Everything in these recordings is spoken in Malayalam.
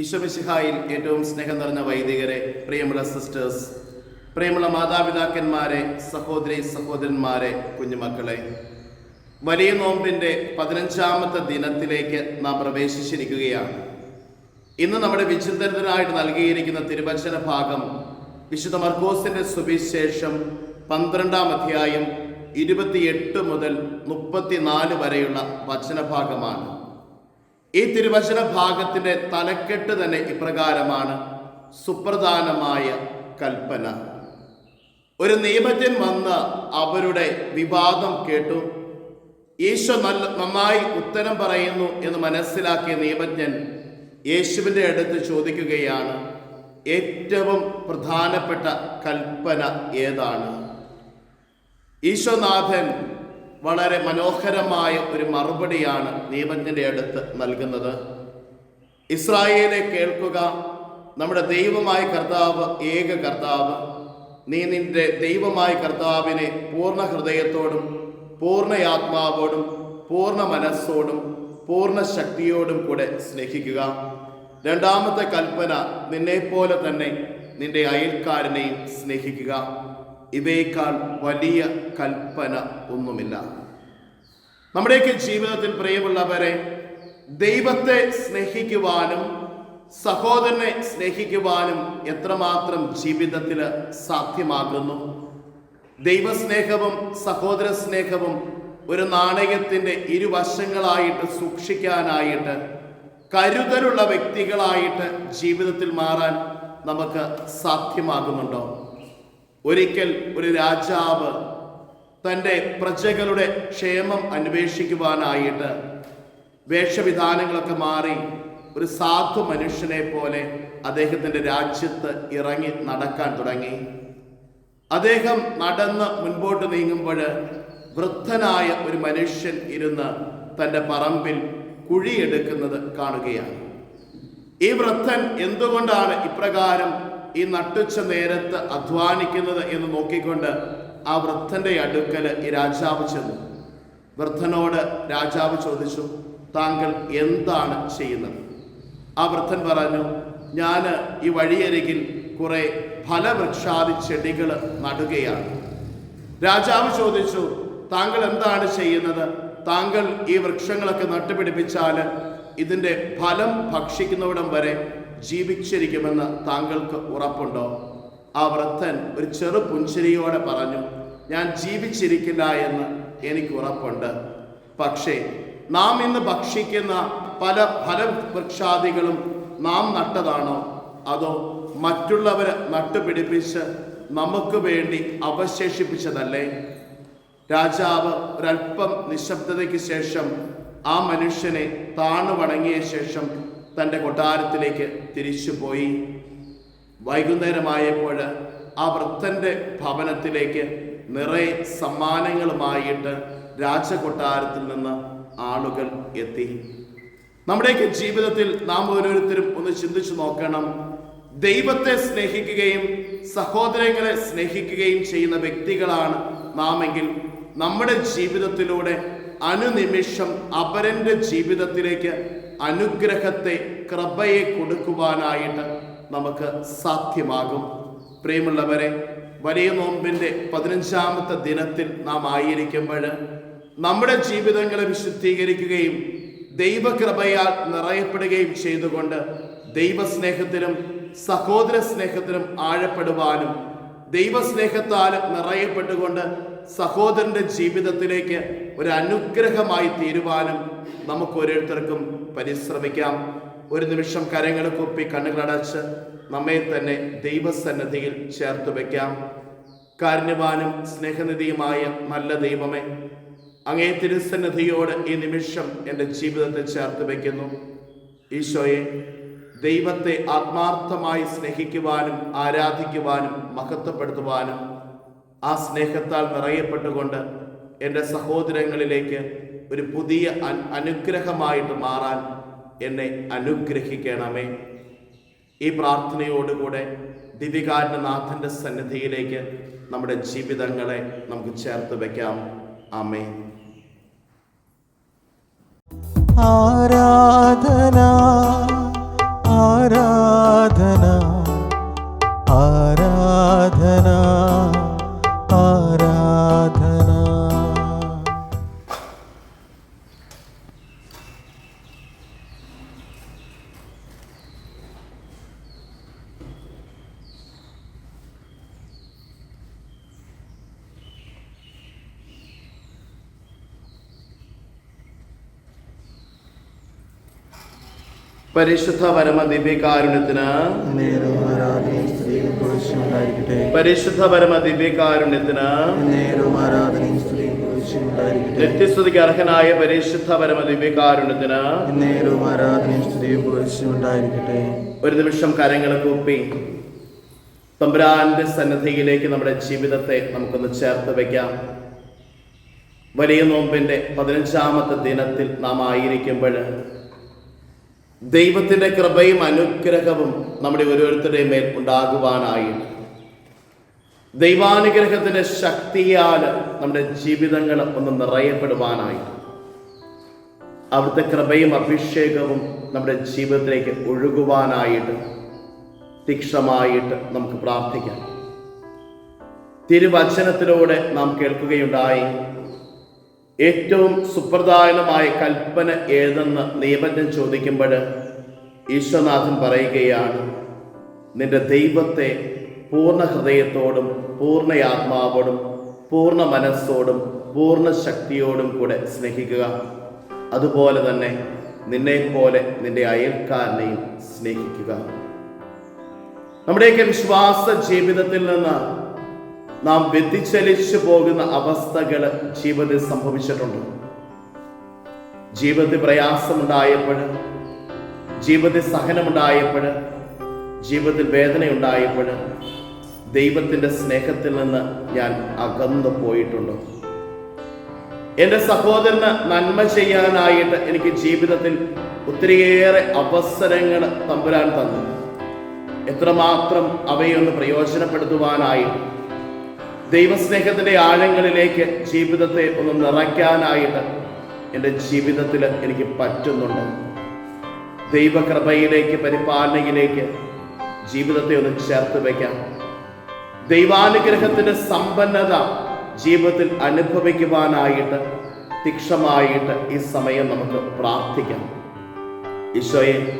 ഈശ്വമിശിഹായിൽ ഏറ്റവും സ്നേഹം നിറഞ്ഞ വൈദികരെ പ്രിയമുള്ള സിസ്റ്റേഴ്സ് പ്രിയമുള്ള മാതാപിതാക്കന്മാരെ സഹോദരി സഹോദരന്മാരെ കുഞ്ഞുമക്കളെ. വലിയ നോമ്പിന്റെ പതിനഞ്ചാമത്തെ ദിനത്തിലേക്ക് നാം പ്രവേശിച്ചിരിക്കുകയാണ്. ഇന്ന് നമ്മുടെ വിചിന്തനത്തിനായിട്ട് നൽകിയിരിക്കുന്ന തിരുവചന ഭാഗം വിശുദ്ധ മർക്കോസിന്റെ സുവിശേഷം പന്ത്രണ്ടാം അധ്യായം ഇരുപത്തിയെട്ട് മുതൽ മുപ്പത്തിനാല് വരെയുള്ള വചനഭാഗമാണ്. ഈ തിരുവചന ഭാഗത്തിന്റെ തലക്കെട്ട് തന്നെ ഇപ്രകാരമാണ് സുപ്രധാനമായ കൽപ്പന. ഒരു നിയമജ്ഞൻ വന്ന് അവരുടെ വിവാദം കേട്ടു. ഈശോ നല്ല നന്നായി ഉത്തരം പറയുന്നു എന്ന് മനസ്സിലാക്കിയ നിയമജ്ഞൻ യേശുവിന്റെ അടുത്ത് ചോദിക്കുകയാണ് ഏറ്റവും പ്രധാനപ്പെട്ട കൽപ്പന ഏതാണ്? ഈശോനാഥൻ വളരെ മനോഹരമായ ഒരു മറുപടിയാണ് നിയമജ്ഞന്റെ അടുത്ത് നൽകുന്നത്. ഇസ്രായേലെ കേൾക്കുക നമ്മുടെ ദൈവമായ കർത്താവ് ഏക കർത്താവ് നീ നിന്റെ ദൈവമായ കർത്താവിനെ പൂർണ ഹൃദയത്തോടും പൂർണ ആത്മാവോടും പൂർണ മനസ്സോടും പൂർണ ശക്തിയോടും കൂടെ സ്നേഹിക്കുക. രണ്ടാമത്തെ കൽപ്പന നിന്നെപ്പോലെ തന്നെ നിന്റെ അയൽക്കാരനെയും സ്നേഹിക്കുക. ഇവയേക്കാൾ വലിയ കൽപ്പന ഒന്നുമില്ല. നമ്മുടെയൊക്കെ ജീവിതത്തിൽ പ്രിയമുള്ളവരെ ദൈവത്തെ സ്നേഹിക്കുവാനും സഹോദരനെ സ്നേഹിക്കുവാനും എത്രമാത്രം ജീവിതത്തിൽ സാധ്യമാകുന്നു. ദൈവസ്നേഹവും സഹോദര സ്നേഹവും ഒരു നാണയത്തിന്റെ ഇരുവശങ്ങളായിട്ട് സൂക്ഷിക്കാനായിട്ട് കരുതലുള്ള വ്യക്തികളായിട്ട് ജീവിതത്തിൽ മാറാൻ നമുക്ക് സാധ്യമാകുന്നുണ്ടോ? ഒരിക്കൽ ഒരു രാജാവ് തന്റെ പ്രജകളുടെ ക്ഷേമം അന്വേഷിക്കുവാനായിട്ട് വേഷവിധാനങ്ങളൊക്കെ മാറി ഒരു സാധു മനുഷ്യനെ പോലെ അദ്ദേഹത്തിന്റെ രാജ്യത്ത് ഇറങ്ങി നടക്കാൻ തുടങ്ങി. അദ്ദേഹം നടന്ന് മുൻപോട്ട് നീങ്ങുമ്പോൾ വൃദ്ധനായ ഒരു മനുഷ്യൻ ഇരുന്ന് തന്റെ പറമ്പിൽ കുഴിയെടുക്കുന്നത് കാണുകയാണ്. ഈ വൃദ്ധൻ എന്തുകൊണ്ടാണ് ഇപ്രകാരം ഈ നട്ടുച്ച നേരത്ത് അധ്വാനിക്കുന്നത് എന്ന് നോക്കിക്കൊണ്ട് ആ വൃദ്ധന്റെ അടുക്കൽ ഈ രാജാവ് ചെന്നു. വൃദ്ധനോട് രാജാവ് ചോദിച്ചു താങ്കൾ എന്താണ് ചെയ്യുന്നത്? ആ വൃദ്ധൻ പറഞ്ഞു ഞാൻ ഈ വഴിയരികിൽ കുറേ ഫലവൃക്ഷാദി ചെടികൾ നടുകയാണ്. രാജാവ് ചോദിച്ചു താങ്കൾ എന്താണ് ചെയ്യുന്നത്? താങ്കൾ ഈ വൃക്ഷങ്ങളൊക്കെ നട്ടുപിടിപ്പിച്ചാൽ ഇതിന്റെ ഫലം ഭക്ഷിക്കുന്നവിടം വരെ ജീവിച്ചിരിക്കുമെന്ന് താങ്കൾക്ക് ഉറപ്പുണ്ടോ? ആ വൃദ്ധൻ ഒരു ചെറു പുഞ്ചിരിയോടെ പറഞ്ഞു ഞാൻ ജീവിച്ചിരിക്കില്ല എന്ന് എനിക്ക് ഉറപ്പുണ്ട്. പക്ഷേ നാം ഇന്ന് ഭക്ഷിക്കുന്ന പല ഫലവൃക്ഷാദികളും നാം നട്ടതാണോ? അതോ മറ്റുള്ളവർ നട്ടുപിടിപ്പിച്ച് നമുക്ക് വേണ്ടി അവശേഷിപ്പിച്ചതല്ലേ? രാജാവ് ഒരല്പം നിശബ്ദതയ്ക്ക് ശേഷം ആ മനുഷ്യനെ താണു വണങ്ങിയ ശേഷം തന്റെ കൊട്ടാരത്തിലേക്ക് തിരിച്ചുപോയി. വൈകുന്നേരമായപ്പോൾ ആ വൃത്തന്റെ ഭവനത്തിലേക്ക് നിറയെ സമ്മാനങ്ങളുമായിട്ട് രാജകൊട്ടാരത്തിൽ നിന്ന് ആളുകൾ എത്തി. നമ്മുടെയൊക്കെ ജീവിതത്തിൽ നാം ഓരോരുത്തരും ഒന്ന് ചിന്തിച്ചു നോക്കണം. ദൈവത്തെ സ്നേഹിക്കുകയും സഹോദരങ്ങളെ സ്നേഹിക്കുകയും ചെയ്യുന്ന വ്യക്തികളാണ് നാമെങ്കിൽ നമ്മുടെ ജീവിതത്തിലൂടെ അനുനിമിഷം അപരന്റെ ജീവിതത്തിലേക്ക് അനുഗ്രഹത്തെ കൃപയെ കൊടുക്കുവാനായിട്ട് നമുക്ക് സാധ്യമാകും. പ്രിയമുള്ളവരെ വലിയ നോമ്പിന്റെ പതിനഞ്ചാമത്തെ ദിനത്തിൽ നാം ആയിരിക്കുമ്പോൾ നമ്മുടെ ജീവിതങ്ങളെ വിശുദ്ധീകരിക്കുകയും ദൈവകൃപയാൽ നിറയപ്പെടുകയും ചെയ്തുകൊണ്ട് ദൈവസ്നേഹത്തിലും സഹോദര സ്നേഹത്തിലും ആഴപ്പെടുവാനും ദൈവസ്നേഹത്താൽ നിറയപ്പെട്ടുകൊണ്ട് സഹോദരന്റെ ജീവിതത്തിലേക്ക് ഒരു അനുഗ്രഹമായി തീരുവാനും നമുക്ക് ഓരോരുത്തർക്കും പരിശ്രമിക്കാം. ഒരു നിമിഷം കരങ്ങൾ കുപ്പി കണ്ണുകളടച്ച് നമ്മെ തന്നെ ദൈവസന്നദ്ധിയിൽ ചേർത്ത് വയ്ക്കാം കാരുണ്യവാനും സ്നേഹനിധിയുമായ നല്ല ദൈവമേ അങ്ങേ തിരുസന്നിധിയോട് ഈ നിമിഷം എന്റെ ജീവിതത്തെ ചേർത്ത് വയ്ക്കുന്നു ഈശോയെ ദൈവത്തെ ആത്മാർത്ഥമായി സ്നേഹിക്കുവാനും ആരാധിക്കുവാനും മഹത്വപ്പെടുത്തുവാനും ആ സ്നേഹത്താൽ നിറയപ്പെട്ടുകൊണ്ട് എന്റെ സഹോദരങ്ങളിലേക്ക് ഒരു പുതിയ അനുഗ്രഹമായിട്ട് മാറാൻ എന്നെ അനുഗ്രഹിക്കണമേ. ഈ പ്രാർത്ഥനയോടുകൂടെ ദിവികാരനാഥന്റെ സന്നിധിയിലേക്ക് നമ്മുടെ ജീവിതങ്ങളെ നമുക്ക് ചേർത്ത് വയ്ക്കാം ആമേ ആരാധന ആരാധന. പരിശുദ്ധ പരമ ദിവ്യകാരുണ്യത്തിന് നേരം ആരാധനയും സ്തുതിയും പുകഴ്ചയും ഉണ്ടായിരിക്കട്ടെ. പരിശുദ്ധ പരമ ദിവ്യകാരുണ്യത്തിന് നേരവും ആരാധനയും സ്തുതിയും പുകഴ്ചയും ഉണ്ടായിരിക്കട്ടെ. നിത്യസ്തുതിക്ക് അർഹനായ പരിശുദ്ധ പരമ ദിവ്യകാരുണ്യത്തിന് നേരവും ആരാധനയും സ്തുതിയും പുകഴ്ചയും ഉണ്ടായിരിക്കട്ടെ. ഒരു നിമിഷം കരങ്ങൾ കൂപ്പി. തമ്പുരാന്റെ സന്നദ്ധിയിലേക്ക് നമ്മുടെ ജീവിതത്തെ നമുക്കൊന്ന് ചേർത്ത് വെക്കാം. വലിയ നോമ്പിന്റെ പതിനഞ്ചാമത്തെ ദിനത്തിൽ നാം ആയിരിക്കുമ്പോൾ ദൈവത്തിന്റെ കൃപയും അനുഗ്രഹവും നമ്മുടെ ഓരോരുത്തരുടെയും മേൽ ഉണ്ടാകുവാനായിട്ട് ദൈവാനുഗ്രഹത്തിന്റെ ശക്തിയാൽ നമ്മുടെ ജീവിതങ്ങൾ ഒന്ന് നിറയപ്പെടുവാനായി. അവിടുത്തെ കൃപയും അഭിഷേകവും നമ്മുടെ ജീവിതത്തിലേക്ക് ഒഴുകുവാനായിട്ട് തീക്ഷമായിട്ട് നമുക്ക് പ്രാർത്ഥിക്കാം. തിരുവചനത്തിലൂടെ നാം കേൾക്കുകയുണ്ടായി. ഏറ്റവും സുപ്രധാനമായ കൽപ്പന ഏതെന്ന് നിയമജ്ഞൻ ചോദിക്കുമ്പോൾ ഈശ്വനാഥൻ പറയുകയാണ് നിന്റെ ദൈവത്തെ പൂർണ ഹൃദയത്തോടും പൂർണ ആത്മാവോടും പൂർണ മനസ്സോടും പൂർണ ശക്തിയോടും കൂടെ സ്നേഹിക്കുക. അതുപോലെ തന്നെ നിന്നെപ്പോലെ നിന്റെ അയൽക്കാരനെയും സ്നേഹിക്കുക. നമ്മുടെയൊക്കെ വിശ്വാസ ജീവിതത്തിൽ നിന്ന് നാം വ്യതിചലിച്ചു പോകുന്ന അവസ്ഥകൾ ജീവിതത്തിൽ സംഭവിച്ചിട്ടുണ്ട്. ജീവിതത്തിൽ പ്രയാസമുണ്ടായപ്പോൾ ജീവിതത്തിൽ സഹനമുണ്ടായപ്പോൾ ജീവിതത്തിൽ വേദനയുണ്ടായപ്പോൾ ദൈവത്തിന്റെ സ്നേഹത്തിൽ നിന്ന് ഞാൻ അകന്നു പോയിട്ടുണ്ട്. എന്റെ സഹോദരന് നന്മ ചെയ്യാനായിട്ട് എനിക്ക് ജീവിതത്തിൽ ഒത്തിരിയേറെ അവസരങ്ങൾ തമ്പുരാൻ തന്നു. എത്രമാത്രം അവയൊന്ന് പ്രയോജനപ്പെടുത്തുവാനായിട്ട് ദൈവസ്നേഹത്തിന്റെ ആഴങ്ങളിലേക്ക് ജീവിതത്തെ ഒന്ന് നിറയ്ക്കാനായിട്ട് എന്റെ ജീവിതത്തിൽ എനിക്ക് പറ്റുന്നുണ്ട്. ദൈവകൃപയിലേക്ക് പരിപാലനയിലേക്ക് ജീവിതത്തെ ഒന്ന് ചേർത്ത് വയ്ക്കാം. ദൈവാനുഗ്രഹത്തിന്റെ സമ്പന്നത ജീവിതത്തിൽ അനുഭവിക്കുവാനായിട്ട് തീക്ഷമായിട്ട് ഈ സമയം നമുക്ക് പ്രാർത്ഥിക്കാം. ഈശോയെ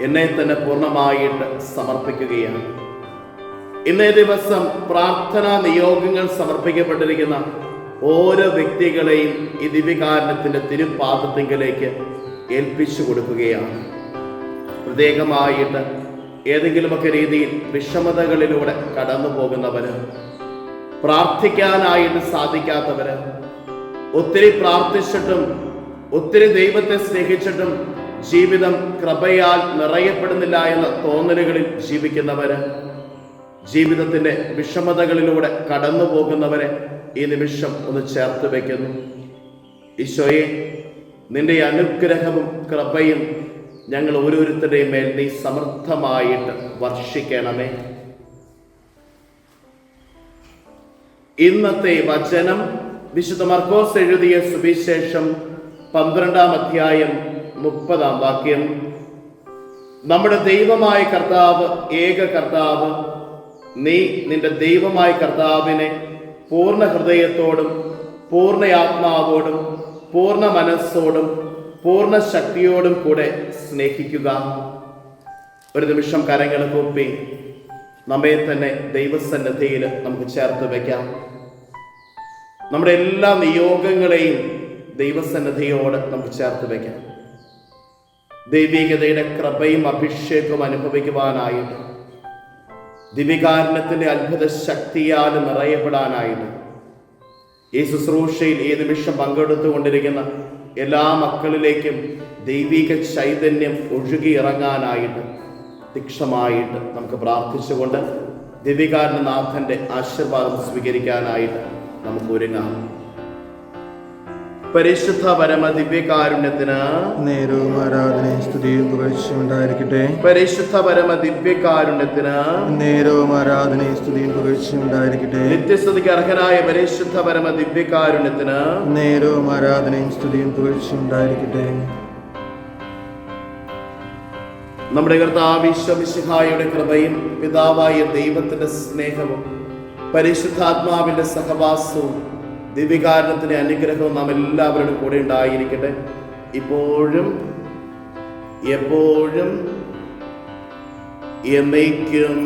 എന്നെ തന്നെ പൂർണമായിട്ട് സമർപ്പിക്കുകയാണ്. ഇന്നേ ദിവസം പ്രാർത്ഥനാ നിയോഗങ്ങൾ സമർപ്പിക്കപ്പെട്ടിരിക്കുന്ന ഓരോ വ്യക്തികളെയും ഈ ദിവ്യകാരണത്തിന്റെ തിരുപാദത്തിങ്കിലേക്ക് ഏൽപ്പിച്ചു കൊടുക്കുകയാണ്. പ്രത്യേകമായിട്ട് ഏതെങ്കിലുമൊക്കെ രീതിയിൽ വിഷമതകളിലൂടെ കടന്നു പോകുന്നവര് പ്രാർത്ഥിക്കാനായിട്ട് സാധിക്കാത്തവര് ഒത്തിരി പ്രാർത്ഥിച്ചിട്ടും ഒത്തിരി ദൈവത്തെ സ്നേഹിച്ചിട്ടും ജീവിതം കൃപയാൽ നിറയപ്പെടുന്നില്ല എന്ന തോന്നലുകളിൽ ജീവിക്കുന്നവര് ജീവിതത്തിന്റെ വിഷമതകളിലൂടെ കടന്നു പോകുന്നവരെ ഈ നിമിഷം ഒന്ന് ചേർത്ത് വയ്ക്കുന്നു ഈശോയെ നിന്റെ അനുഗ്രഹവും കൃപയും ഞങ്ങൾ ഓരോരുത്തരുടെയും മേൽ നീ സമർത്ഥമായിട്ട് വർഷിക്കണമേ. ഇന്നത്തെ വചനം വിശുദ്ധ മർക്കോസ് എഴുതിയ സുവിശേഷം പന്ത്രണ്ടാം അധ്യായം മുപ്പതാം വാക്യം. നമ്മുടെ ദൈവമായ കർത്താവ് ഏക കർത്താവ് നീ നിന്റെ ദൈവമായ കർത്താവിനെ പൂർണ ഹൃദയത്തോടും പൂർണ ആത്മാവോടും പൂർണ മനസ്സോടും പൂർണ ശക്തിയോടും കൂടെ സ്നേഹിക്കുക. ഒരു നിമിഷം കരങ്ങൾ കൂപ്പി നമ്മെ തന്നെ ദൈവസന്നദ്ധയിൽ നമുക്ക് ചേർത്ത് വയ്ക്കാം നമ്മുടെ എല്ലാ നിയോഗങ്ങളെയും ദൈവസന്നദ്ധയോടെ നമുക്ക് ചേർത്ത് വയ്ക്കാം ദൈവികതയുടെ കൃപയും അഭിഷേകവും അനുഭവിക്കുവാനായിട്ട് ദിവികാരണത്തിന്റെ അത്ഭുത ശക്തിയാൽ നിറയപ്പെടാനായിട്ട്. ഈ ശുശ്രൂഷയിൽ ഈ നിമിഷം പങ്കെടുത്തുകൊണ്ടിരിക്കുന്ന എല്ലാ മക്കളിലേക്കും ദൈവിക ചൈതന്യം ഒഴുകി ഇറങ്ങാനായിട്ട് തീക്ഷമായിട്ട് നമുക്ക് പ്രാർത്ഥിച്ചുകൊണ്ട് ദിവികാരണനാഥന്റെ ആശീർവാദം സ്വീകരിക്കാനായിട്ട് നമുക്ക് ഒരുങ്ങാം. പരിശുദ്ധ പരമ ദിവ്യകാരുണ്യത്തിന് നേരവും ആരാധനയും സ്തുതിയും പുകഴ്ചയും ഉണ്ടായിരിക്കട്ടെ. പരിശുദ്ധ പരമ ദിവ്യകാരുണ്യത്തിന് നേരവും ആരാധനയും സ്തുതിയും പുകഴ്ചയും ഉണ്ടായിരിക്കട്ടെ. നിത്യസ്തുതിക്ക് അർഹനായ പരിശുദ്ധ പരമ ദിവ്യകാരുണ്യത്തിന് നേരവും ആരാധനയും സ്തുതിയും പുകഴ്ചയും ഉണ്ടായിരിക്കട്ടെ. നമ്മുടെ കർത്താവിശ്വമിശിഹായുടെ കൃപയും പിതാവായ ദൈവത്തിന്റെ സ്നേഹവും പരിശുദ്ധാത്മാവിന്റെ സഹവാസവും ദിവികാരണത്തിന്റെ അനുഗ്രഹവും നാം എല്ലാവരുടെ കൂടെ ഉണ്ടായിരിക്കട്ടെ. ഇപ്പോഴും എപ്പോഴും എന്നേക്കും